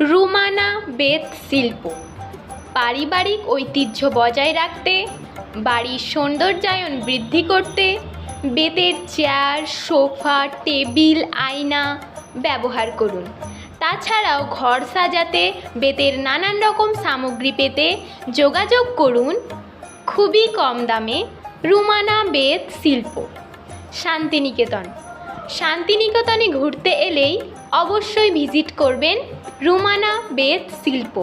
রুমানা বেত শিল্প। পারিবারিক ঐতিহ্য বজায় রাখতে, বাড়ির সৌন্দর্যায়ন বৃদ্ধি করতে, বেতের চেয়ার, সোফা, টেবিল, আয়না ব্যবহার করুন। তাছাড়াও ঘর সাজাতে, বেতের নানান রকম সামগ্রী পেতে যোগাযোগ করুন খুবই কম দামে রুমানা বেত শিল্প। শান্তিনিকেতন। শান্তিনিকেতনে ঘুরতে এলেই অবশ্যই ভিজিট করবেন রুমানা বেত শিল্প।